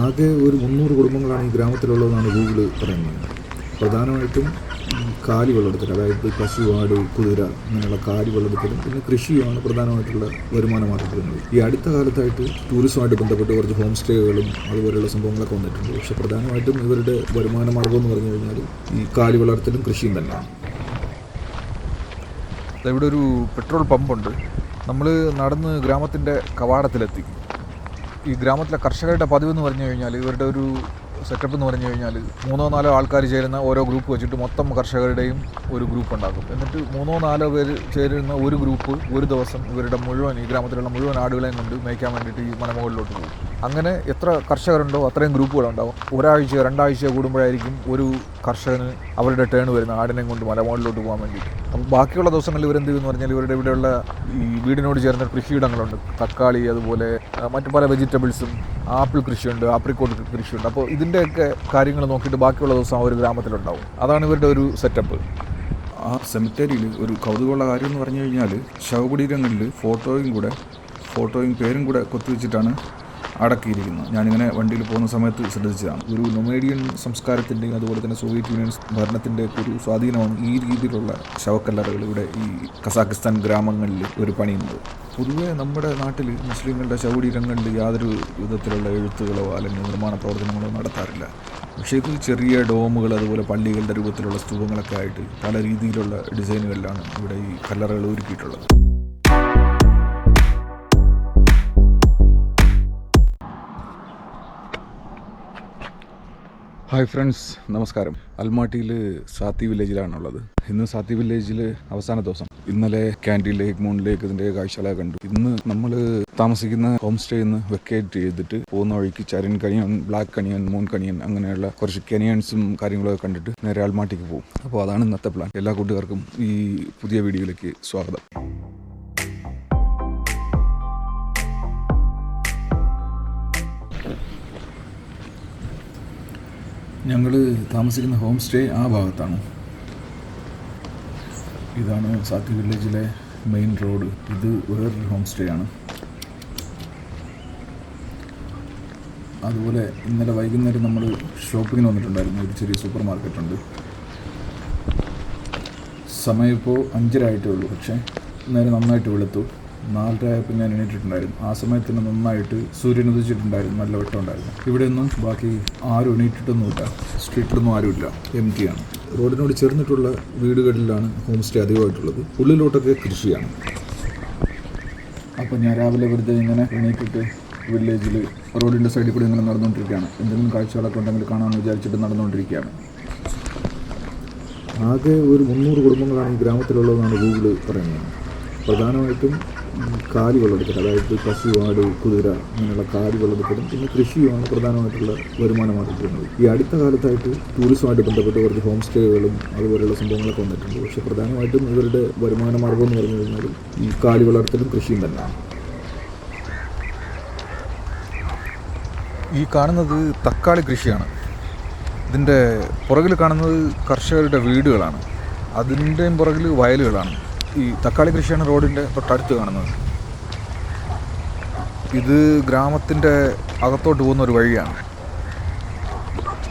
ആകെ ഒരു മുന്നൂറ് കുടുംബങ്ങളാണ് ഈ ഗ്രാമത്തിലുള്ളതെന്നാണ് ഗൂഗിൾ പറയുന്നത്. പ്രധാനമായിട്ടും കാലി വെള്ളെടുത്തൽ അതായത് പശു ആട് കുതിര അങ്ങനെയുള്ള കാലി വളർത്തലും പിന്നെ കൃഷിയുമാണ് പ്രധാനമായിട്ടുള്ള വരുമാന മാർഗങ്ങൾ ഈ അടുത്ത കാലത്തായിട്ട് ടൂറിസവുമായിട്ട് ബന്ധപ്പെട്ട് കുറച്ച് ഹോം സ്റ്റേകളും അതുപോലെയുള്ള സംഭവങ്ങളൊക്കെ വന്നിട്ടുണ്ട്. പക്ഷേ പ്രധാനമായിട്ടും ഇവരുടെ വരുമാന മാർഗം എന്ന് പറഞ്ഞു കഴിഞ്ഞാൽ ഈ കാലി വളർത്തലും കൃഷിയും തന്നെയാണ്. ഇവിടെ ഒരു പെട്രോൾ പമ്പുണ്ട്. നമ്മൾ നടന്ന് ഗ്രാമത്തിന്റെ കവാടത്തിലെത്തി. ഈ ഗ്രാമത്തിലെ കർഷകരുടെ പതിവ് എന്ന് പറഞ്ഞു കഴിഞ്ഞാൽ ഇവരുടെ ഒരു സെറ്റപ്പ് എന്ന് പറഞ്ഞു കഴിഞ്ഞാൽ മൂന്നോ നാലോ ആൾക്കാർ ചേരുന്ന ഓരോ ഗ്രൂപ്പ് വെച്ചിട്ട് മൊത്തം കർഷകരുടെയും ഒരു ഗ്രൂപ്പ് ഉണ്ടാക്കും. എന്നിട്ട് മൂന്നോ നാലോ പേര് ചേരുന്ന ഒരു ഗ്രൂപ്പ് ഒരു ദിവസം ഇവരുടെ മുഴുവൻ ഈ ഗ്രാമത്തിലുള്ള മുഴുവൻ ആടുകളെയും കൊണ്ട് മേയ്ക്കാൻ വേണ്ടിയിട്ട് ഈ മലമുകളിലോട്ട് പോകും. അങ്ങനെ എത്ര കർഷകരുണ്ടോ അത്രയും ഗ്രൂപ്പുകളുണ്ടാവും. ഒരാഴ്ച രണ്ടാഴ്ച കൂടുമ്പോഴായിരിക്കും ഒരു കർഷകന് അവരുടെ ടേൺ വരുന്ന ആടിനെ കൊണ്ട് മലമുകളിലോട്ട് പോകാൻ വേണ്ടിയിട്ട്. അപ്പോൾ ബാക്കിയുള്ള ദിവസങ്ങളിൽ ഇവരെന്ത് എന്ന് പറഞ്ഞാൽ ഇവരുടെ ഇവിടെയുള്ള ഈ വീടിനോട് ചേർന്ന കൃഷിയിടങ്ങളുണ്ട്. തക്കാളി അതുപോലെ മറ്റു പല വെജിറ്റബിൾസും ആപ്പിൾ കൃഷിയുണ്ട് ആപ്രിക്കോട്ട് കൃഷിയുണ്ട്. അപ്പോൾ ഇതിന്റെയൊക്കെ കാര്യങ്ങൾ നോക്കിയിട്ട് ബാക്കിയുള്ള ദിവസം ആ ഒരു ഗ്രാമത്തിലുണ്ടാവും. അതാണ് ഇവരുടെ ഒരു സെറ്റപ്പ് ആ സെമിത്തേരിയിൽ ഒരു കൗതുകമുള്ള കാര്യം എന്ന് പറഞ്ഞു കഴിഞ്ഞാൽ ശവകുടീരങ്ങളിൽ ഫോട്ടോയും കൂടെ ഫോട്ടോയും പേരും കൂടെ കൊത്തിവെച്ചിട്ടാണ് അടക്കിയിരിക്കുന്നത് ഞാനിങ്ങനെ വണ്ടിയിൽ പോകുന്ന സമയത്ത് ശ്രദ്ധിച്ചതാണ്. ഒരു നൊമേഡിയൻ സംസ്കാരത്തിന്റെയും അതുപോലെ തന്നെ സോവിയറ്റ് യൂണിയൻ ഭരണത്തിന്റെ ഒരു സ്വാധീനമാണ് ഈ രീതിയിലുള്ള ശവക്കല്ലറകൾ ഇവിടെ ഈ കസാഖിസ്ഥാൻ ഗ്രാമങ്ങളിൽ ഒരു പണിയുന്നത്. പൊതുവേ നമ്മുടെ നാട്ടിൽ മുസ്ലിങ്ങളുടെ ശവകുടീരങ്ങളിൽ യാതൊരു വിധത്തിലുള്ള എഴുത്തുകളോ അല്ലെങ്കിൽ നിർമ്മാണ പ്രവർത്തനങ്ങളോ നടത്താറില്ല. പക്ഷേ ഇത് ചെറിയ ഡോമുകൾ അതുപോലെ പള്ളികളുടെ രൂപത്തിലുള്ള സ്തൂപങ്ങളൊക്കെ ആയിട്ട് പല രീതിയിലുള്ള ഡിസൈനുകളിലാണ് ഇവിടെ ഈ കല്ലറകൾ ഒരുക്കിയിട്ടുള്ളത്. ഹായ് ഫ്രണ്ട്സ് നമസ്കാരം. അൽമാട്ടിയിൽ സാത്തി വില്ലേജിലാണുള്ളത്. ഇന്ന് സാത്തി വില്ലേജിൽ അവസാന ദിവസം. ഇന്നലെ ക്യാൻഡി ലേക്ക് മൂൺ ലേക്ക് ഇതിന്റെ കാഴ്ചകളെ കണ്ടു. ഇന്ന് നമ്മൾ താമസിക്കുന്ന ഹോം സ്റ്റേ ഇന്ന് വെക്കേറ്റ് ചെയ്തിട്ട് പോകുന്ന വഴിക്ക് ചരൻ canyon black canyon moon canyon അങ്ങനെയുള്ള കുറച്ച് കനിയൻസും കാര്യങ്ങളൊക്കെ കണ്ടിട്ട് നേരെ അൽമാട്ടിക്ക് പോകും. അപ്പോൾ അതാണ് ഇന്നത്തെ പ്ലാൻ എല്ലാ കൂട്ടുകാർക്കും ഈ പുതിയ വീഡിയോയിലേക്ക് സ്വാഗതം. ഞങ്ങൾ താമസിക്കുന്ന ഹോം സ്റ്റേ ആ ഭാഗത്താണ്. ഇതാണ് സാത്തി വില്ലേജിലെ മെയിൻ റോഡ്. ഇത് വേറൊരു ഹോം സ്റ്റേ ആണ്. അതുപോലെ ഇന്നലെ വൈകുന്നേരം നമ്മൾ ഷോപ്പിങ്ങിന് വന്നിട്ടുണ്ടായിരുന്നു. ഒരു ചെറിയ സൂപ്പർ മാർക്കറ്റുണ്ട് സമയം ഇപ്പോൾ അഞ്ചര ആയിട്ടേ ഉള്ളൂ. പക്ഷേ നേരെ നന്നായിട്ട് വെളുത്തു. നാലര ആയപ്പോൾ ഞാൻ എണീറ്റിട്ടുണ്ടായിരുന്നു. ആ സമയത്ത് തന്നെ നന്നായിട്ട് സൂര്യൻ ഉദിച്ചിട്ടുണ്ടായിരുന്നു. നല്ല വെട്ടം ഉണ്ടായിരുന്നു. ഇവിടെ ഒന്നും ബാക്കി ആരും എണീറ്റിട്ടൊന്നുമില്ല സ്ട്രീറ്റിലൊന്നും ആരുമില്ല എം ടി ആണ്. റോഡിനോട് ചേർന്നിട്ടുള്ള വീടുകളിലാണ് ഹോം സ്റ്റേ അധികമായിട്ടുള്ളത്. ഉള്ളിലോട്ടൊക്കെ കൃഷിയാണ്. അപ്പോൾ ഞാൻ രാവിലെ വെറുതെ ഇങ്ങനെ എണീറ്റിട്ട് വില്ലേജിൽ റോഡിന്റെ സൈഡിൽ കൂടി ഇങ്ങനെ നടന്നുകൊണ്ടിരിക്കുകയാണ്. എന്തെങ്കിലും കാഴ്ചകളൊക്കെ ഉണ്ടെങ്കിൽ കാണാമെന്ന് വിചാരിച്ചിട്ട് നടന്നുകൊണ്ടിരിക്കുകയാണ്. ആകെ ഒരു മുന്നൂറ് കുടുംബങ്ങളാണ് ഈ ഗ്രാമത്തിലുള്ളതെന്നാണ് ഗൂഗിൾ പറയുന്നത്. പ്രധാനമായിട്ടും കാലി വിളവെടുക്കൽ അതായത് പശു ആട് കുതിര അങ്ങനെയുള്ള കാലി വിളവെടുക്കലും പിന്നെ കൃഷിയുമാണ് പ്രധാനമായിട്ടുള്ള വരുമാന ഈ അടുത്ത കാലത്തായിട്ട് ടൂറിസവുമായിട്ട് ബന്ധപ്പെട്ട് കുറച്ച് ഹോം സ്റ്റേകളും അതുപോലെയുള്ള സംഭവങ്ങളൊക്കെ വന്നിട്ടുണ്ട്. പക്ഷേ പ്രധാനമായിട്ടും ഇവരുടെ വരുമാന മാർഗം എന്ന് പറഞ്ഞു കഴിഞ്ഞാൽ ഈ കാലി വളർത്തലും കൃഷിയും തന്നെയാണ്. ഈ കാണുന്നത് തക്കാളി കൃഷിയാണ്. ഇതിന്റെ പുറകിൽ കാണുന്നത് കർഷകരുടെ വീടുകളാണ്. അതിന്റെയും പുറകിൽ വയലുകളാണ്. ഈ തക്കാളി കൃഷിയാണ് റോഡിന്റെ തൊട്ടടുത്ത് കാണുന്നത്. ഇത് ഗ്രാമത്തിന്റെ അകത്തോട്ട് പോകുന്ന ഒരു വഴിയാണ്.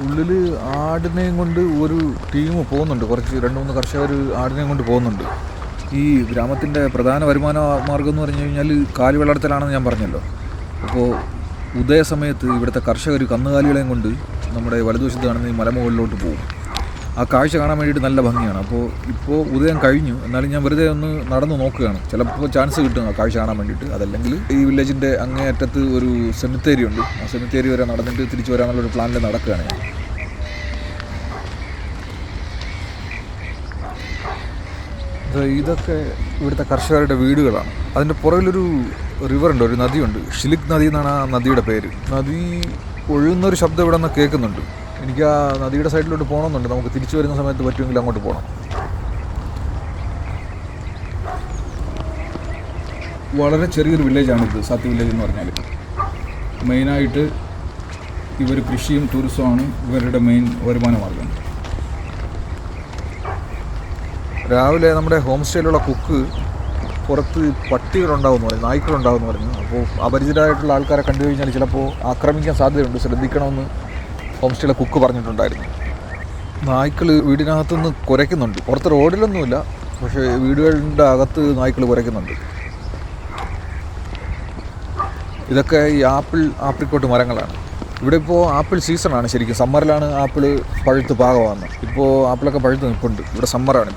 ഉള്ളിൽ ആടിനെയും കൊണ്ട് ഒരു ടീം പോകുന്നുണ്ട്. കുറച്ച് രണ്ട് മൂന്ന് കർഷകർ ആടിനെയും കൊണ്ട് പോകുന്നുണ്ട്. ഈ ഗ്രാമത്തിന്റെ പ്രധാന വരുമാന മാർഗം എന്ന് പറഞ്ഞു കഴിഞ്ഞാൽ കാലി വളർത്തലാണെന്ന് ഞാൻ പറഞ്ഞല്ലോ. അപ്പോൾ ഉദയ സമയത്ത് ഇവിടുത്തെ കർഷകർ കന്നുകാലികളെയും കൊണ്ട് നമ്മുടെ വലതുവശത്ത് കാണുന്ന ഈ മലമുകളിലോട്ട് പോകും. ആ കാഴ്ച കാണാൻ വേണ്ടിയിട്ട് നല്ല ഭംഗിയാണ്. അപ്പോൾ ഇപ്പോൾ ഉദയം കഴിഞ്ഞു. എന്നാലും ഞാൻ വെറുതെ ഒന്ന് നടന്നു നോക്കുകയാണ്. ചിലപ്പോൾ ചാൻസ് കിട്ടും ആ കാഴ്ച കാണാൻ വേണ്ടിയിട്ട്. അതല്ലെങ്കിൽ ഈ വില്ലേജിന്റെ അങ്ങേയറ്റത്ത് ഒരു സെമിത്തേരി ഉണ്ട്. ആ സെമിത്തേരി വരെ നടന്നിട്ട് തിരിച്ചു വരാനുള്ളൊരു പ്ലാനിൽ നടക്കുകയാണ് ഞാൻ. ഇത് ഇതൊക്കെ ഇവിടുത്തെ കർഷകരുടെ വീടുകളാണ്. അതിന്റെ പുറകിലൊരു റിവറുണ്ട് ഒരു നദിയുണ്ട്. ഷിലിക് നദി എന്നാണ് ആ നദിയുടെ പേര്. നദി ഒഴുകുന്നൊരു ശബ്ദം ഇവിടെ നിന്ന് കേൾക്കുന്നുണ്ട്. എനിക്ക് ആ നദിയുടെ സൈഡിലോട്ട് പോകണമെന്നുണ്ട്. നമുക്ക് തിരിച്ചു വരുന്ന സമയത്ത് പറ്റുമെങ്കിൽ അങ്ങോട്ട് പോകണം വളരെ ചെറിയൊരു വില്ലേജാണിത് സാത്തി വില്ലേജ് എന്ന് പറഞ്ഞാൽ മെയിനായിട്ട് ഇവർ കൃഷിയും ടൂറിസവുമാണ് ഇവരുടെ മെയിൻ വരുമാന മാർഗം. രാവിലെ നമ്മുടെ ഹോം സ്റ്റേയിലുള്ള കുക്ക് പുറത്ത് പട്ടികളുണ്ടാവുമെന്ന് പറഞ്ഞു നായ്ക്കളുണ്ടാവുമെന്ന് പറഞ്ഞു. അപ്പോൾ അപരിചിതരായിട്ടുള്ള ആൾക്കാരെ കണ്ടു കഴിഞ്ഞാൽ ചിലപ്പോൾ ആക്രമിക്കാൻ സാധ്യതയുണ്ട്. ശ്രദ്ധിക്കണമെന്ന് ഹോം സ്റ്റേയിലെ കുക്ക് പറഞ്ഞിട്ടുണ്ടായിരുന്നു. നായ്ക്കൾ വീടിനകത്തുനിന്ന് കുരയ്ക്കുന്നുണ്ട്. പുറത്ത് റോഡിലൊന്നുമില്ല. പക്ഷേ വീടുകളുടെ അകത്ത് നായ്ക്കൾ കുരയ്ക്കുന്നുണ്ട്. ഇതൊക്കെ ഈ ആപ്പിൾ ആപ്രിക്കോട്ട് മരങ്ങളാണ്. ഇവിടെ ഇപ്പോൾ ആപ്പിൾ സീസണാണ് ശരിക്കും. സമ്മറിലാണ് ആപ്പിൾ പഴുത്ത് പാകമാകുന്നത് ഇപ്പോൾ ആപ്പിളൊക്കെ പഴുത്ത് നിൽപ്പുണ്ട്. ഇവിടെ സമ്മറാണ്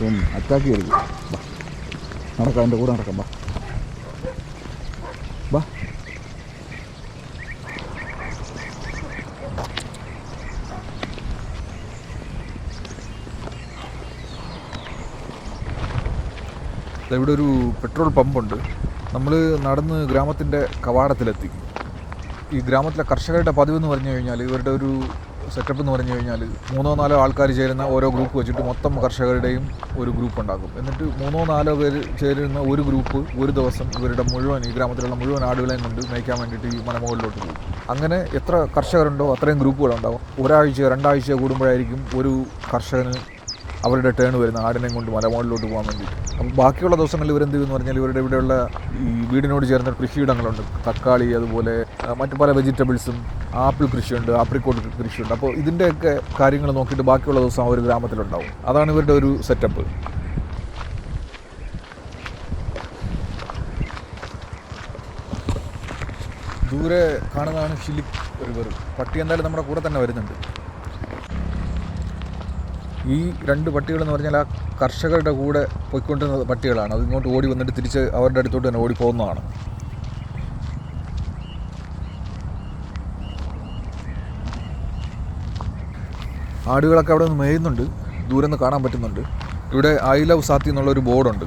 തോന്നുന്നു. അറ്റാക്ക് ചെയ്യരുത്. ബാ. നടക്കാം എന്റെ കൂടെ നടക്കാം. ബാ. ബാ. ഇവിടെ ഒരു പെട്രോൾ പമ്പുണ്ട്. നമ്മൾ നടന്ന് ഗ്രാമത്തിന്റെ കവാടത്തിലെത്തി. ഈ ഗ്രാമത്തിലെ കർഷകരുടെ പതിവെന്ന് പറഞ്ഞു കഴിഞ്ഞാൽ ഇവരുടെ ഒരു സെറ്റപ്പ് എന്ന് പറഞ്ഞു കഴിഞ്ഞാൽ മൂന്നോ നാലോ ആൾക്കാർ ചേരുന്ന ഓരോ ഗ്രൂപ്പ് വെച്ചിട്ട് മൊത്തം കർഷകരുടെയും ഒരു ഗ്രൂപ്പ് ഉണ്ടാക്കും. എന്നിട്ട് മൂന്നോ നാലോ പേര് ചേരുന്ന ഒരു ഗ്രൂപ്പ് ഒരു ദിവസം ഇവരുടെ മുഴുവൻ ഈ ഗ്രാമത്തിലുള്ള മുഴുവൻ ആടുകളെയും കൊണ്ട് മേയ്ക്കാൻ വേണ്ടിയിട്ട് ഈ മലമുകളിലോട്ട് പോകും. അങ്ങനെ എത്ര കർഷകരുണ്ടോ അത്രയും ഗ്രൂപ്പുകളുണ്ടാവും ഒരാഴ്ച രണ്ടാഴ്ച കൂടുമ്പോഴായിരിക്കും ഒരു കർഷകന് അവരുടെ ടേൺ വരുന്ന ആടിനെയും കൊണ്ട് മലമുകളിലോട്ട് പോകാൻ വേണ്ടിയിട്ട് അപ്പോൾ ബാക്കിയുള്ള ദിവസങ്ങളിൽ ഇവരെന്ത് എന്ന് പറഞ്ഞാൽ ഇവരുടെ ഇവിടെയുള്ള ഈ വീടിനോട് ചേർന്ന കൃഷിയിടങ്ങളുണ്ട്. തക്കാളി അതുപോലെ മറ്റു പല വെജിറ്റബിൾസും ആപ്പിൾ കൃഷിയുണ്ട് ആപ്രിക്കോട്ട് കൃഷിയുണ്ട്. അപ്പോൾ ഇതിന്റെയൊക്കെ കാര്യങ്ങൾ നോക്കിയിട്ട് ബാക്കിയുള്ള ദിവസം ഒരു ഗ്രാമത്തിലുണ്ടാവും. അതാണ് ഇവരുടെ ഒരു സെറ്റപ്പ് ദൂരെ കാണുന്നതാണ് ഷിലിക് റിവർ പട്ടി എന്തായാലും നമ്മുടെ കൂടെ തന്നെ വരുന്നുണ്ട്. ഈ രണ്ട് പട്ടികളെന്ന് പറഞ്ഞാൽ ആ കർഷകരുടെ കൂടെ പോയിക്കൊണ്ടിരുന്ന പട്ടികളാണ്. അത് ഇങ്ങോട്ട് ഓടി വന്നിട്ട് തിരിച്ച് അവരുടെ അടുത്തോട്ട് തന്നെ ഓടി പോകുന്നതാണ്. ആടുകളൊക്കെ അവിടെ നിന്ന് മേയുന്നുണ്ട്. ദൂരെ നിന്ന് കാണാൻ പറ്റുന്നുണ്ട്. ഇവിടെ ഐ ലവ് സാത്തി എന്നുള്ളൊരു ബോർഡുണ്ട്.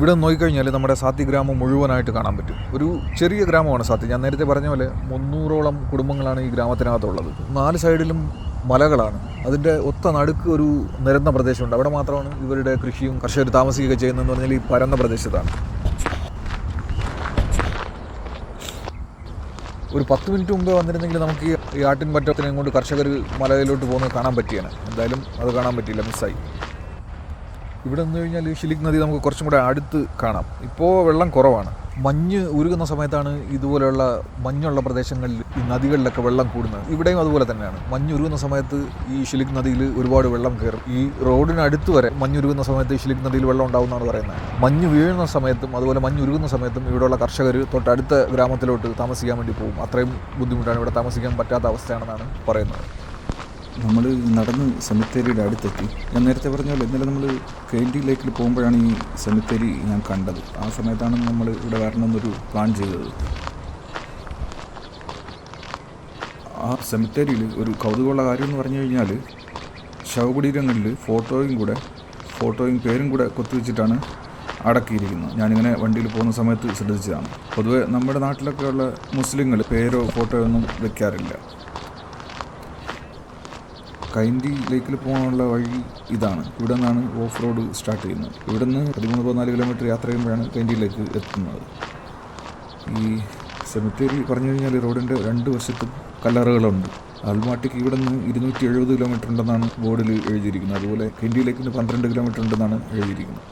ഇവിടെ നോക്കിക്കഴിഞ്ഞാൽ നമ്മുടെ സാത്തി ഗ്രാമം മുഴുവനായിട്ട് കാണാൻ പറ്റും. ഒരു ചെറിയ ഗ്രാമമാണ് സാത്തി. ഞാൻ നേരത്തെ പറഞ്ഞ പോലെ മുന്നൂറോളം കുടുംബങ്ങളാണ് ഈ ഗ്രാമത്തിനകത്തുള്ളത്. നാല് സൈഡിലും മലകളാണ്. അതിന്റെ ഒത്ത നടുക്ക് ഒരു നിരന്ന പ്രദേശമുണ്ട്. അവിടെ മാത്രമാണ് ഇവരുടെ കൃഷിയും കർഷകർ താമസിക്കുക ചെയ്യുന്നതെന്ന് പറഞ്ഞാൽ ഈ പരന്ന പ്രദേശത്താണ്. ഒരു പത്ത് മിനിറ്റ് മുമ്പേ വന്നിരുന്നെങ്കിൽ നമുക്ക് ഈ- ആട്ടിൻ പറ്റത്തിനെയും കൊണ്ട് കർഷകർ മലയിലോട്ട് പോകുന്നത് കാണാൻ പറ്റിയാണ് എന്തായാലും അത് കാണാൻ പറ്റിയില്ല മിസ്സായി. ഇവിടെ നിന്ന് കഴിഞ്ഞാൽ ഷിലിക് നദി നമുക്ക് കുറച്ചും കൂടെ അടുത്ത് കാണാം. ഇപ്പോൾ വെള്ളം കുറവാണ്. മഞ്ഞ് ഉരുകുന്ന സമയത്താണ് ഇതുപോലെയുള്ള മഞ്ഞുള്ള പ്രദേശങ്ങളിൽ ഈ നദികളിലൊക്കെ വെള്ളം കൂടുന്നത്. ഇവിടെയും അതുപോലെ തന്നെയാണ്. മഞ്ഞ് ഉരുകുന്ന സമയത്ത് ഈ ഷിലിക് നദിയിൽ ഒരുപാട് വെള്ളം കയറും. ഈ റോഡിനടുത്ത് വരെ മഞ്ഞ് ഉരുകുന്ന സമയത്ത് ഈ ഷിലിക് നദിയിൽ വെള്ളം ഉണ്ടാവുമെന്നാണ് പറയുന്നത്. മഞ്ഞ് വീഴുന്ന സമയത്തും അതുപോലെ മഞ്ഞ് ഉരുകുന്ന സമയത്തും ഇവിടെയുള്ള കർഷകർ തൊട്ടടുത്ത ഗ്രാമത്തിലോട്ട് താമസിക്കാൻ വേണ്ടി പോകും. അത്രയും ബുദ്ധിമുട്ടാണ് ഇവിടെ താമസിക്കാൻ പറ്റാത്ത അവസ്ഥയാണെന്നാണ് പറയുന്നത്. നമ്മൾ നടന്ന് സെമിത്തേരിയുടെ അടുത്തെത്തി. ഞാൻ നേരത്തെ പറഞ്ഞ പോലെ ഇന്നലെ നമ്മൾ കെയിന്റി ലേക്കിൽ പോകുമ്പോഴാണ് ഈ സെമിത്തേരി ഞാൻ കണ്ടത്. ആ സമയത്താണ് നമ്മൾ ഇവിടെ വരണമെന്നൊരു പ്ലാൻ ചെയ്തത്. ആ സെമിത്തേരിയിൽ ഒരു കൗതുകമുള്ള കാര്യം എന്ന് പറഞ്ഞു കഴിഞ്ഞാൽ ശവകുടീരങ്ങളിൽ ഫോട്ടോയും കൂടെ ഫോട്ടോയും പേരും കൂടെ കൊത്തിവെച്ചിട്ടാണ് അടക്കിയിരിക്കുന്നത്. ഞാനിങ്ങനെ വണ്ടിയിൽ പോകുന്ന സമയത്ത് ശ്രദ്ധിച്ചതാണ്. പൊതുവെ നമ്മുടെ നാട്ടിലൊക്കെയുള്ള മുസ്ലിങ്ങൾ പേരോ ഫോട്ടോയോ ഒന്നും വെക്കാറില്ല. കൈൻഡി ലേക്കിൽ പോകാനുള്ള വഴി ഇതാണ്. ഇവിടെ നിന്നാണ് ഓഫ് റോഡ് സ്റ്റാർട്ട് ചെയ്യുന്നത്. ഇവിടെ നിന്ന് പതിമൂന്ന് പതിനാല് കിലോമീറ്റർ യാത്ര ചെയ്യുമ്പോഴാണ് കൈൻഡിയിലേക്ക് എത്തുന്നത്. ഈ സെമിത്തേരി പറഞ്ഞു കഴിഞ്ഞാൽ റോഡിന്റെ രണ്ട് വശത്തും കല്ലറകളുണ്ട്. ആൽമാട്ടിക്ക് ഇവിടെ നിന്ന് ഇരുന്നൂറ്റി എഴുപത് കിലോമീറ്റർ ഉണ്ടെന്നാണ് ബോർഡിൽ എഴുതിയിരിക്കുന്നത്. അതുപോലെ കെൻഡിയിലേക്ക് പന്ത്രണ്ട് കിലോമീറ്റർ ഉണ്ടെന്നാണ് എഴുതിയിരിക്കുന്നത്.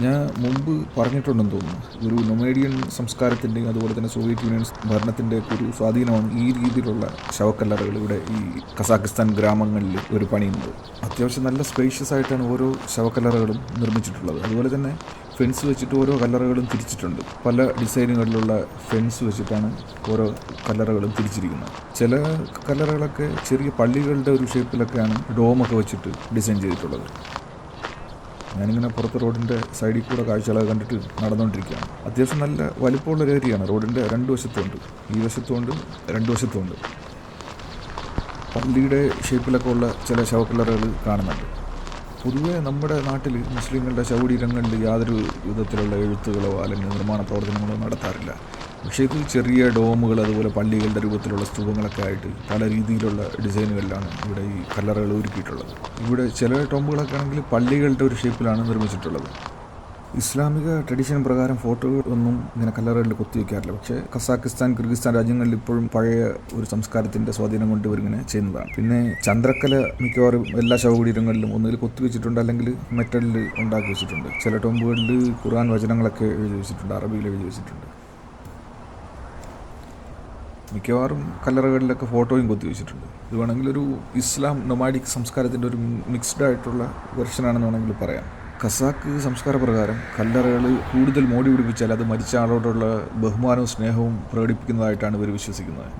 ഞാൻ മുമ്പ് പറഞ്ഞിട്ടുണ്ടെന്ന് തോന്നുന്നു. ഒരു നൊമേഡിയൻ സംസ്കാരത്തിന്റെയും അതുപോലെ തന്നെ സോവിയറ്റ് യൂണിയൻ ഭരണത്തിന്റെ ഒരു സ്വാധീനമാണ് ഈ രീതിയിലുള്ള ശവക്കല്ലറകൾ ഇവിടെ ഈ കസാഖിസ്ഥാൻ ഗ്രാമങ്ങളിൽ ഒരു പണിയുന്നത്. അത്യാവശ്യം നല്ല സ്പേഷ്യസ് ആയിട്ടാണ് ഓരോ ശവക്കല്ലറകളും നിർമ്മിച്ചിട്ടുള്ളത്. അതുപോലെ തന്നെ ഫെൻസ് വെച്ചിട്ട് ഓരോ കല്ലറകളും തിരിച്ചിട്ടുണ്ട്. പല ഡിസൈനുകളിലുള്ള ഫെൻസ് വെച്ചിട്ടാണ് ഓരോ കല്ലറകളും തിരിച്ചിരിക്കുന്നത്. ചില കല്ലറകളൊക്കെ ചെറിയ പള്ളികളുടെ ഒരു ഷേപ്പിലൊക്കെയാണ് ഡോമൊക്കെ വെച്ചിട്ട് ഡിസൈൻ ചെയ്തിട്ടുള്ളത്. ഞാനിങ്ങനെ പുറത്ത് റോഡിന്റെ സൈഡിൽ കൂടെ കാഴ്ചകളൊക്കെ കണ്ടിട്ട് നടന്നുകൊണ്ടിരിക്കുകയാണ് അത്യാവശ്യം നല്ല വലിപ്പമുള്ള ഒരു ഏരിയയാണ്. റോഡിന്റെ രണ്ട് വശത്തുമുണ്ട്. ഈ വശത്തുമുണ്ട് രണ്ട് വശത്തുമുണ്ട്. പള്ളിയുടെ ഷേപ്പിലൊക്കെ ഉള്ള ചില ശവക്കല്ലറുകൾ കാണുന്നുണ്ട്. പൊതുവേ നമ്മുടെ നാട്ടിൽ മുസ്ലിങ്ങളുടെ ശവകുടീരങ്ങളിൽ യാതൊരു വിധത്തിലുള്ള എഴുത്തുകളോ അല്ലെങ്കിൽ നിർമ്മാണ പ്രവർത്തനങ്ങളോ നടത്താറില്ല. പക്ഷേ ഇതിൽ ചെറിയ ഡോമുകൾ അതുപോലെ പള്ളികളുടെ രൂപത്തിലുള്ള സ്തൂപങ്ങളൊക്കെ ആയിട്ട് പല രീതിയിലുള്ള ഡിസൈനുകളിലാണ് ഇവിടെ ഈ കല്ലറകൾ ഒരുക്കിയിട്ടുള്ളത്. ഇവിടെ ചില ടോമ്പുകളൊക്കെ ആണെങ്കിൽ പള്ളികളുടെ ഒരു ഷേപ്പിലാണ് നിർമ്മിച്ചിട്ടുള്ളത്. ഇസ്ലാമിക ട്രഡീഷൻ പ്രകാരം ഫോട്ടോകൾ ഒന്നും ഇങ്ങനെ കല്ലറകളിൽ കൊത്തിവെക്കാറില്ല പക്ഷേ കസാക്കിസ്ഥാൻ കിർഗിസ്ഥാൻ രാജ്യങ്ങളിൽ ഇപ്പോഴും പഴയ ഒരു സംസ്കാരത്തിന്റെ സ്വാധീനം കൊണ്ട് ഇവരിങ്ങനെ ചെയ്യുന്നതാണ്. പിന്നെ ചന്ദ്രക്കല മിക്കവാറും എല്ലാ ശവകുടീരങ്ങളിലും ഒന്നുകിൽ കൊത്തിവെച്ചിട്ടുണ്ട് അല്ലെങ്കിൽ മെറ്റലിൽ ഉണ്ടാക്കി വെച്ചിട്ടുണ്ട്. ചില ടോമ്പുകളിൽ ഖുർആൻ വചനങ്ങളൊക്കെ എഴുതി വെച്ചിട്ടുണ്ട് അറബിയിൽ എഴുതി വെച്ചിട്ടുണ്ട്. മിക്കവാറും കല്ലറകളിലൊക്കെ ഫോട്ടോയും കൊത്തി വെച്ചിട്ടുണ്ട്. ഇത് വേണമെങ്കിൽ ഒരു ഇസ്ലാം നൊമാഡിക് സംസ്കാരത്തിന്റെ ഒരു മിക്സ്ഡ് ആയിട്ടുള്ള വെർഷനാണെന്ന് വേണമെങ്കിൽ പറയാം. കസാക്ക് സംസ്കാര പ്രകാരം കല്ലറകൾ കൂടുതൽ മോടി പിടിപ്പിച്ചാൽ അത് മരിച്ച ആളോടുള്ള ബഹുമാനവും സ്നേഹവും പ്രകടിപ്പിക്കുന്നതായിട്ടാണ് ഇവർ വിശ്വസിക്കുന്നത്.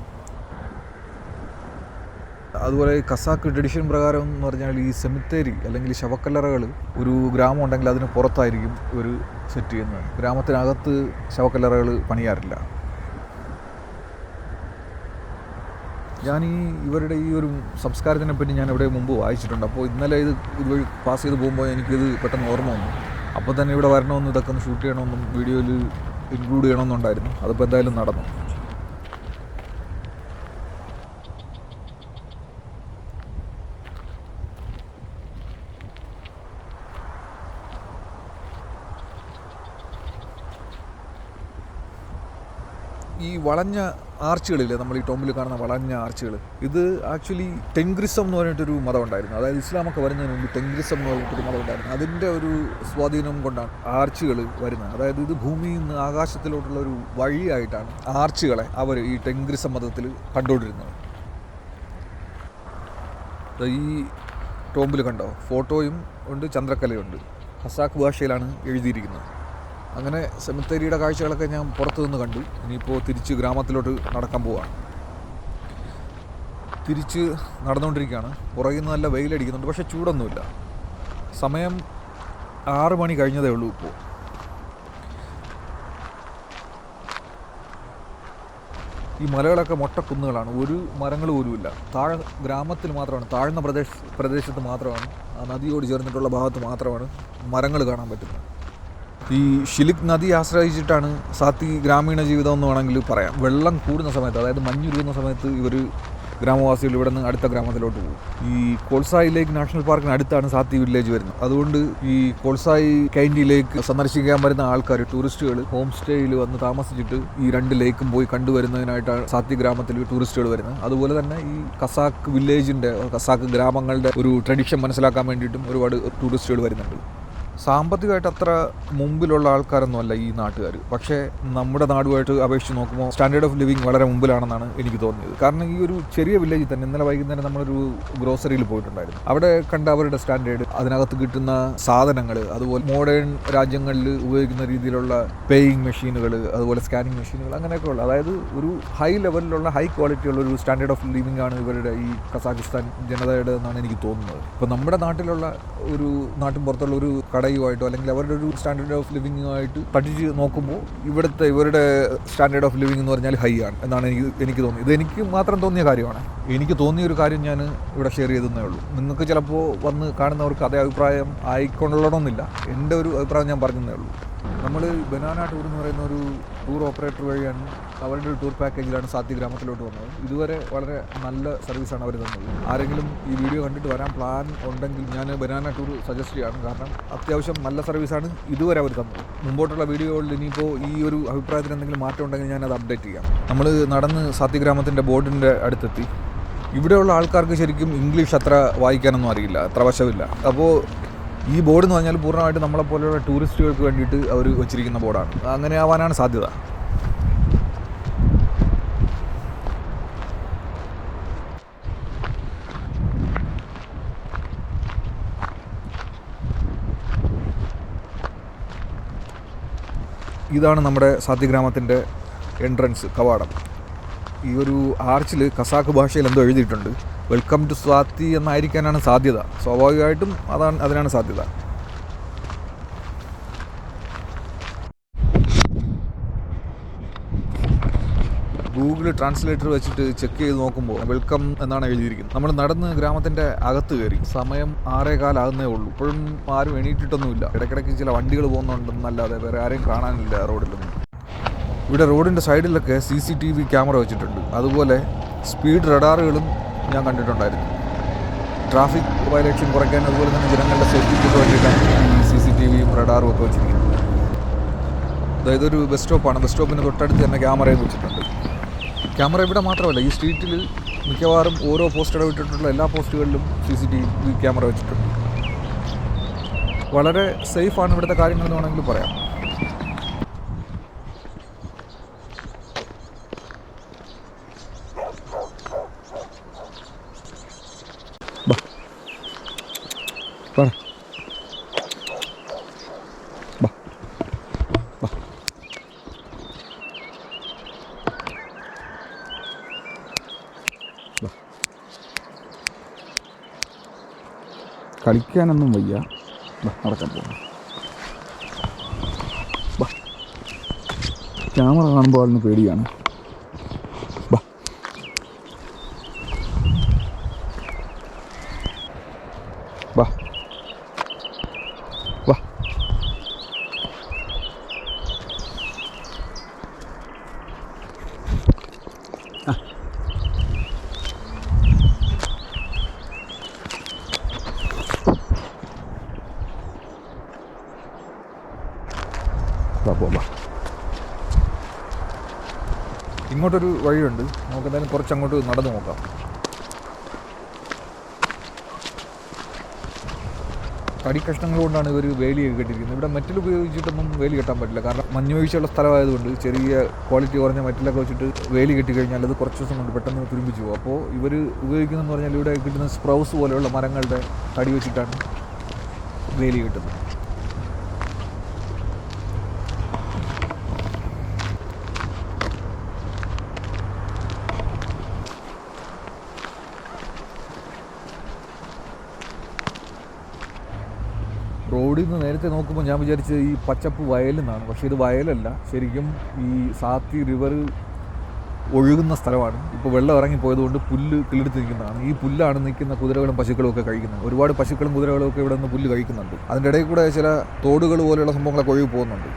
അതുപോലെ കസാക്ക് ട്രഡീഷൻ പ്രകാരം എന്ന് പറഞ്ഞാൽ ഈ സെമിത്തേരി അല്ലെങ്കിൽ ശവക്കല്ലറകൾ ഒരു ഗ്രാമം ഉണ്ടെങ്കിൽ അതിന് പുറത്തായിരിക്കും ഇവർ സെറ്റ് ചെയ്യുന്നത്. ഗ്രാമത്തിനകത്ത് ശവക്കല്ലറകൾ പണിയാറില്ല. ഞാൻ ഈ ഇവരുടെ ഈ ഒരു സംസ്കാരത്തിനെ പറ്റി ഞാൻ ഇവിടെ മുമ്പ് വായിച്ചിട്ടുണ്ട്. അപ്പോൾ ഇന്നലെ ഇത് ഇതുവഴി പാസ് ചെയ്ത് പോകുമ്പോൾ എനിക്കിത് പെട്ടെന്ന് ഓർമ്മ വന്നു. അപ്പോൾ തന്നെ ഇവിടെ വരണമെന്നും ഇതൊക്കെ ഒന്ന് ഷൂട്ട് ചെയ്യണമെന്നും വീഡിയോയിൽ ഇൻക്ലൂഡ് ചെയ്യണമെന്നുണ്ടായിരുന്നു. അതിപ്പോൾ എന്തായാലും നടന്നു. വളഞ്ഞ ആർച്ചുകളില്ലേ നമ്മൾ ഈ ടോമ്പിൽ കാണുന്ന വളഞ്ഞ ആർച്ചുകൾ. ഇത് ആക്ച്വലി ടെങ്ക്രിസം എന്ന് പറഞ്ഞിട്ടൊരു മതം ഉണ്ടായിരുന്നു അതായത് ഇസ്ലാമൊക്കെ വരുന്നതിന് മുമ്പ് ടെങ്ക്രിസം എന്ന് പറഞ്ഞിട്ടൊരു മതം ഉണ്ടായിരുന്നു അതിന്റെ ഒരു സ്വാധീനം കൊണ്ടാണ് ആർച്ചുകൾ വരുന്നത്. അതായത് ഇത് ഭൂമിയിൽ നിന്ന് ആകാശത്തിലോട്ടുള്ള ഒരു വഴിയായിട്ടാണ് ആർച്ചുകളെ അവർ ഈ ടെങ്ക്രിസം മതത്തിൽ കണ്ടുകൊണ്ടിരുന്നത്. ഈ ടോമ്പിൽ കണ്ടോ? ഫോട്ടോയും ഉണ്ട് ചന്ദ്രക്കലയുണ്ട്. ഹസാക്ക് ഭാഷയിലാണ് എഴുതിയിരിക്കുന്നത്. അങ്ങനെ സെമിത്തേരിയുടെ കാഴ്ചകളൊക്കെ ഞാൻ പുറത്തു നിന്ന് കണ്ടു. ഇനിയിപ്പോൾ തിരിച്ച് ഗ്രാമത്തിലോട്ട് നടക്കാൻ പോവാണ്. തിരിച്ച് നടന്നുകൊണ്ടിരിക്കുകയാണ്. പുറകിൽ നിന്ന് നല്ല വെയിലടിക്കുന്നുണ്ട് പക്ഷേ ചൂടൊന്നുമില്ല. സമയം ആറ് മണി കഴിഞ്ഞതേ ഉള്ളൂ ഇപ്പോൾ ഈ മലകളൊക്കെ മൊട്ടക്കുന്നുകളാണ് ഒരു മരങ്ങൾ പോലുമില്ല താഴെ ഗ്രാമത്തിൽ മാത്രമാണ് താഴ്ന്ന പ്രദേശ പ്രദേശത്ത് മാത്രമാണ് ആ നദിയോട് ചേർന്നിട്ടുള്ള ഭാഗത്ത് മാത്രമാണ് മരങ്ങൾ കാണാൻ പറ്റുന്നത്. ഈ ഷിലിക് നദി ആശ്രയിച്ചിട്ടാണ് സാത്തി ഗ്രാമീണ ജീവിതം എന്ന് വേണമെങ്കിൽ പറയാം. വെള്ളം കൂടുന്ന സമയത്ത് അതായത് മഞ്ഞുരുകുന്ന സമയത്ത് ഇവർ ഗ്രാമവാസികൾ ഇവിടെ നിന്ന് അടുത്ത ഗ്രാമത്തിലോട്ട് പോകും. ഈ കോൾസായി ലേക്ക് നാഷണൽ പാർക്കിന് അടുത്താണ് സാത്തി വില്ലേജ് വരുന്നത്. അതുകൊണ്ട് ഈ കോൾസായി കൈൻഡി ലേക്ക് സന്ദർശിക്കാൻ വരുന്ന ആൾക്കാർ ടൂറിസ്റ്റുകൾ ഹോം സ്റ്റേയിൽ വന്ന് താമസിച്ചിട്ട് ഈ രണ്ട് ലേക്കും പോയി കണ്ടുവരുന്നതിനായിട്ടാണ് സാത്തി ഗ്രാമത്തിൽ ടൂറിസ്റ്റുകൾ വരുന്നത്. അതുപോലെ തന്നെ ഈ കസാക്ക് വില്ലേജിന്റെ കസാക്ക് ഗ്രാമങ്ങളുടെ ഒരു ട്രഡീഷൻ മനസ്സിലാക്കാൻ വേണ്ടിയിട്ടും ഒരുപാട് ടൂറിസ്റ്റുകൾ വരുന്നുണ്ട്. സാമ്പത്തികമായിട്ട് അത്ര മുമ്പിലുള്ള ആൾക്കാരൊന്നുമല്ല ഈ നാട്ടുകാർ പക്ഷേ നമ്മുടെ നാടുമായിട്ട് അപേക്ഷിച്ച് നോക്കുമ്പോൾ സ്റ്റാൻഡേർഡ് ഓഫ് ലിവിങ് വളരെ മുമ്പിലാണെന്നാണ് എനിക്ക് തോന്നിയത്. കാരണം ഈ ഒരു ചെറിയ വില്ലേജിൽ തന്നെ ഇന്നലെ വൈകുന്നേരം നമ്മളൊരു ഗ്രോസറിയിൽ പോയിട്ടുണ്ടായിരുന്നു. അവിടെ കണ്ട അവരുടെ സ്റ്റാൻഡേർഡ് അതിനകത്ത് കിട്ടുന്ന സാധനങ്ങൾ അതുപോലെ മോഡേൺ രാജ്യങ്ങളിൽ ഉപയോഗിക്കുന്ന രീതിയിലുള്ള പേയിങ് മെഷീനുകൾ അതുപോലെ സ്കാനിങ് മെഷീനുകൾ അങ്ങനെയൊക്കെ ഉള്ള അതായത് ഒരു ഹൈ ലെവലിലുള്ള ഹൈ ക്വാളിറ്റി ഉള്ള ഒരു സ്റ്റാൻഡേർഡ് ഓഫ് ലിവിങ് ആണ് ഇവരുടെ ഈ കസാഖിസ്ഥാൻ ജനതയുടെ എന്നാണ് എനിക്ക് തോന്നുന്നത്. ഇപ്പോൾ നമ്മുടെ നാട്ടിലുള്ള ഒരു നാട്ടിൻ പുറത്തുള്ള ഒരു കടയുമായിട്ടോ അല്ലെങ്കിൽ അവരുടെ ഒരു സ്റ്റാൻഡേർഡ് ഓഫ് ലിവിങ്ങുമായിട്ട് പഠിച്ച് നോക്കുമ്പോൾ ഇവിടുത്തെ ഇവരുടെ സ്റ്റാൻഡേർഡ് ഓഫ് ലിവിങ് എന്ന് പറഞ്ഞാൽ ഹൈ ആണ് എന്നാണ് എനിക്ക് എനിക്ക് തോന്നിയത്. ഇത് എനിക്ക് മാത്രം തോന്നിയ കാര്യമാണ്. എനിക്ക് തോന്നിയ ഒരു കാര്യം ഞാൻ ഇവിടെ ഷെയർ ചെയ്തെന്നേ ഉള്ളൂ. നിങ്ങൾക്ക് ചിലപ്പോൾ വന്ന് കാണുന്നവർക്ക് അതേ അഭിപ്രായം ആയിക്കൊള്ളണമെന്നില്ല. എന്റെ ഒരു അഭിപ്രായം ഞാൻ പറഞ്ഞതേ ഉള്ളൂ. നമ്മൾ ബനാന ടൂർ എന്ന് പറയുന്ന ഒരു ടൂർ ഓപ്പറേറ്റർ വഴിയാണ് അവരുടെ ഒരു ടൂർ പാക്കേജിലാണ് സാത്തി ഗ്രാമത്തിലോട്ട് വന്നത്. ഇതുവരെ വളരെ നല്ല സർവീസാണ് അവർ തന്നത്. ആരെങ്കിലും ഈ വീഡിയോ കണ്ടിട്ട് വരാൻ പ്ലാൻ ഉണ്ടെങ്കിൽ ഞാൻ ബനാന ടൂർ സജസ്റ്റ് ചെയ്യാണ്. കാരണം അത്യാവശ്യം നല്ല സർവീസാണ് ഇതുവരെ അവർ തന്നത്. മുമ്പോട്ടുള്ള വീഡിയോകളിൽ ഇനിയിപ്പോൾ ഈ ഒരു അഭിപ്രായത്തിന് എന്തെങ്കിലും മാറ്റം ഉണ്ടെങ്കിൽ ഞാനത് അപ്ഡേറ്റ് ചെയ്യാം. നമ്മൾ നടന്ന് സാത്തി ഗ്രാമത്തിന്റെ ബോർഡിന്റെ അടുത്തെത്തി. ഇവിടെയുള്ള ആൾക്കാർക്ക് ശരിക്കും ഇംഗ്ലീഷ് അത്ര വായിക്കാനൊന്നും അറിയില്ല അത്ര വശമില്ല. അപ്പോൾ ഈ ബോർഡ് എന്ന് പറഞ്ഞാൽ പൂർണമായിട്ട് നമ്മളെ നമ്മളെപ്പോലെയുള്ള ടൂറിസ്റ്റുകൾക്ക് വേണ്ടിയിട്ട് അവർ വെച്ചിരിക്കുന്ന ബോർഡാണ്. അങ്ങനെ ആവാനാണ് സാധ്യത. ഇതാണ് നമ്മുടെ സാത്തി ഗ്രാമത്തിന്റെ എൻട്രൻസ് കവാടം. ഈ ഒരു ആർച്ചിൽ കസാക്ക് ഭാഷയിൽ എന്തോ എഴുതിയിട്ടുണ്ട്. വെൽക്കം ടു സ്വാതി എന്നായിരിക്കാനാണ് സാധ്യത. സ്വാഭാവികമായിട്ടും അതാണ് അതിനാണ് സാധ്യത. ഗൂഗിൾ ട്രാൻസ്ലേറ്റർ വെച്ചിട്ട് ചെക്ക് ചെയ്ത് നോക്കുമ്പോൾ വെൽക്കം എന്നാണ് എഴുതിയിരിക്കുന്നത്. നമ്മൾ നടന്ന് ഗ്രാമത്തിന്റെ അകത്ത് കയറി. സമയം ആറേ കാലാകുന്നേ ഉള്ളൂ. ഇപ്പോഴും ആരും എണീറ്റിട്ടൊന്നുമില്ല. ഇടയ്ക്കിടയ്ക്ക് ചില വണ്ടികൾ പോകുന്നുണ്ടെന്നല്ലാതെ വേറെ ആരെയും കാണാനില്ല റോഡിലൊന്നും. ഇവിടെ റോഡിന്റെ സൈഡിലൊക്കെ C C T V camera വെച്ചിട്ടുണ്ട്. അതുപോലെ സ്പീഡ് റഡാറുകളും ഞാൻ കണ്ടിട്ടുണ്ടായിരുന്നു. ട്രാഫിക് വയലേഷൻ കുറയ്ക്കാൻ അതുപോലെ തന്നെ ജനങ്ങളുടെ സേഫ്റ്റിക്ക് വേണ്ടിയിട്ടാണ് ഈ സി സി ടി വിയും റഡാറും ഒക്കെ വെച്ചിരിക്കുന്നത്. അതായത് ഒരു ബസ് സ്റ്റോപ്പാണ് ബസ് സ്റ്റോപ്പിന് തൊട്ടടുത്ത് തന്നെ ക്യാമറയും വെച്ചിട്ടുണ്ട്. ക്യാമറ ഇവിടെ മാത്രമല്ല ഈ സ്ട്രീറ്റിൽ മിക്കവാറും ഓരോ പോസ്റ്റ് ഇടവിട്ടിട്ടുള്ള എല്ലാ പോസ്റ്റുകളിലും C C T V camera വെച്ചിട്ടുണ്ട്. വളരെ സേഫാണ് ഇവിടുത്തെ കാര്യങ്ങൾ എന്ന് വേണമെങ്കിൽ പറയാം. കളിക്കാനൊന്നും വയ്യ. നടക്കാൻ പോകുന്നു ക്യാമറ കാണുമ്പോൾ ആളിന് പേടിയാണ് ബാ ബാ വാ വാ പോ വാ ഇങ്ങോട്ടൊരു വഴിയുണ്ട്. നമുക്ക് എന്തായാലും കുറച്ച് അങ്ങോട്ട് നടന്നു നോക്കാം. കടിക്കഷ്ണങ്ങൾ കൊണ്ടാണ് ഇവർ വേലി കെട്ടിയിരിക്കുന്നത്. ഇവിടെ മെറ്റൽ ഉപയോഗിച്ചിട്ടൊന്നും വേലി കെട്ടാൻ പറ്റില്ല. കാരണം മഞ്ഞ് വീഴ്ചയുള്ള സ്ഥലമായതുകൊണ്ട് ചെറിയ ക്വാളിറ്റി കുറഞ്ഞ മെറ്റലൊക്കെ വെച്ചിട്ട് വേലി കെട്ടിക്കഴിഞ്ഞാൽ അത് കുറച്ച് ദിവസം കൊണ്ട് പെട്ടെന്ന് തുരുമ്പിച്ചു പോകും. അപ്പോൾ ഇവർ ഉപയോഗിക്കുന്നതെന്ന് പറഞ്ഞാൽ ഇവിടെ കിട്ടുന്ന സ്പ്രൗസ് പോലെയുള്ള മരങ്ങളുടെ തടി വെച്ചിട്ടാണ് വേലി കെട്ടുന്നത്. നിന്ന് നേരത്തെ നോക്കുമ്പോൾ ഞാൻ വിചാരിച്ചത് ഈ പച്ചപ്പ് വയലെന്നാണ്. പക്ഷേ ഇത് വയലല്ല. ശരിക്കും ഈ സാത്തി റിവർ ഒഴുകുന്ന സ്ഥലമാണ്. ഇപ്പോൾ വെള്ളം ഇറങ്ങിപ്പോയതുകൊണ്ട് പുല്ല് കിളിർത്ത് നിൽക്കുന്നതാണ്. ഈ പുല്ലാണ് നിൽക്കുന്ന കുതിരകളും പശുക്കളും ഒക്കെ കഴിക്കുന്നത്. ഒരുപാട് പശുക്കളും കുതിരകളും ഒക്കെ ഇവിടെ നിന്ന് പുല്ല് കഴിക്കുന്നുണ്ട്. അതിന്റെ ഇടയിൽ കൂടെ ചില തോടുകൾ പോലെയുള്ള സംഭവങ്ങളൊക്കെ ഒഴുകി പോകുന്നുണ്ട്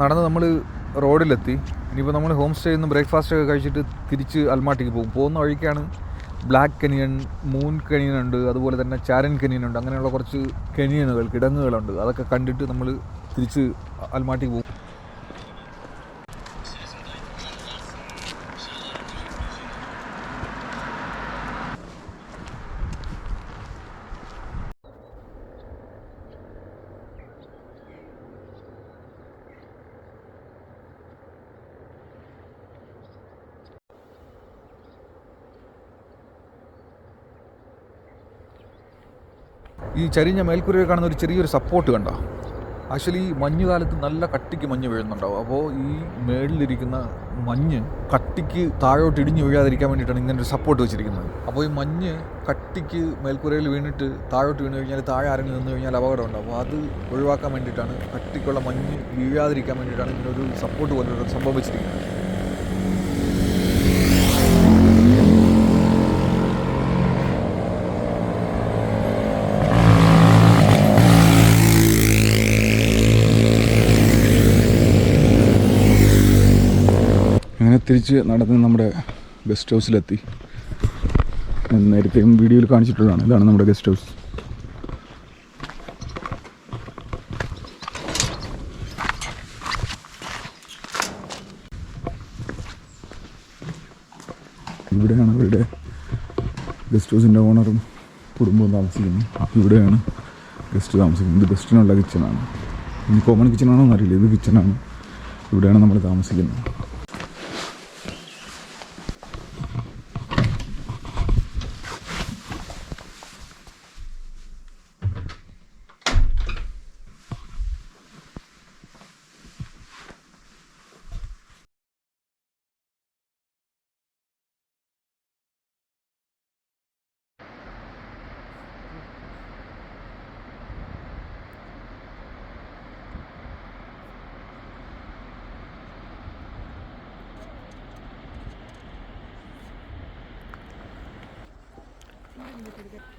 നടന്ന് നമ്മൾ റോഡിലെത്തി ഇനിയിപ്പോൾ നമ്മൾ ഹോം സ്റ്റേയിൽ നിന്ന് ബ്രേക്ക്ഫാസ്റ്റ് ഒക്കെ കഴിച്ചിട്ട് തിരിച്ച് അൽമാട്ടിക്ക് പോകും. പോകുന്ന വഴിക്കാണ് ബ്ലാക്ക് കെനിയൻ മൂൺ കെനിയൻ ഉണ്ട്. അതുപോലെ തന്നെ ചാരൻ കെനിയൻ ഉണ്ട്. അങ്ങനെയുള്ള കുറച്ച് കെനിയനുകൾ കിടങ്ങുകളുണ്ട് അതൊക്കെ കണ്ടിട്ട് നമ്മൾ തിരിച്ച് അൽമാട്ടിക്ക് പോകും ഈ ചരിഞ്ഞ മേൽക്കൂരയിൽ കാണുന്ന ഒരു ചെറിയൊരു സപ്പോർട്ട് കണ്ടോ? ആക്ച്വലി മഞ്ഞുകാലത്ത് നല്ല കട്ടിക്ക് മഞ്ഞ് വീഴുന്നുണ്ടാവും. അപ്പോൾ ഈ മേളിലിരിക്കുന്ന മഞ്ഞ് കട്ടിക്ക് താഴോട്ട് ഇടിഞ്ഞു വീഴാതിരിക്കാൻ വേണ്ടിയിട്ടാണ് ഇങ്ങനൊരു സപ്പോർട്ട് വെച്ചിരിക്കുന്നത്. അപ്പോൾ ഈ മഞ്ഞ് കട്ടിക്ക് മേൽക്കൂരയിൽ വീണിട്ട് താഴോട്ട് വീണ് കഴിഞ്ഞാൽ താഴെ ആരെങ്കിലും നിന്ന് കഴിഞ്ഞാൽ അപകടം ഉണ്ടാവും. അപ്പോൾ അത് ഒഴിവാക്കാൻ വേണ്ടിയിട്ടാണ് കട്ടിക്കുള്ള മഞ്ഞ് വീഴാതിരിക്കാൻ വേണ്ടിയിട്ടാണ് ഇങ്ങനൊരു സപ്പോർട്ട് പോലൊരു സംഭവം വെച്ചിരിക്കുന്നത് അങ്ങനെ തിരിച്ച് നടന്ന് നമ്മുടെ ഗസ്റ്റ് ഹൗസിലെത്തി. നേരത്തെയും വീഡിയോയിൽ കാണിച്ചിട്ടുള്ളതാണ്. ഇതാണ് നമ്മുടെ ഗസ്റ്റ് ഹൗസ്. ഇവിടെയാണ് അവരുടെ ഗസ്റ്റ് ഹൗസിന്റെ ഓണറും കുടുംബവും താമസിക്കുന്നത്. ഇവിടെയാണ് ഗസ്റ്റ് താമസിക്കുന്നത്. ഇത് ഗസ്റ്റിനുള്ള കിച്ചണാണ് ഇനി കോമൺ കിച്ചണാണോ എന്നറിയില്ല. ഇത് കിച്ചണാണ് ഇവിടെയാണ് നമ്മൾ താമസിക്കുന്നത്. Gracias.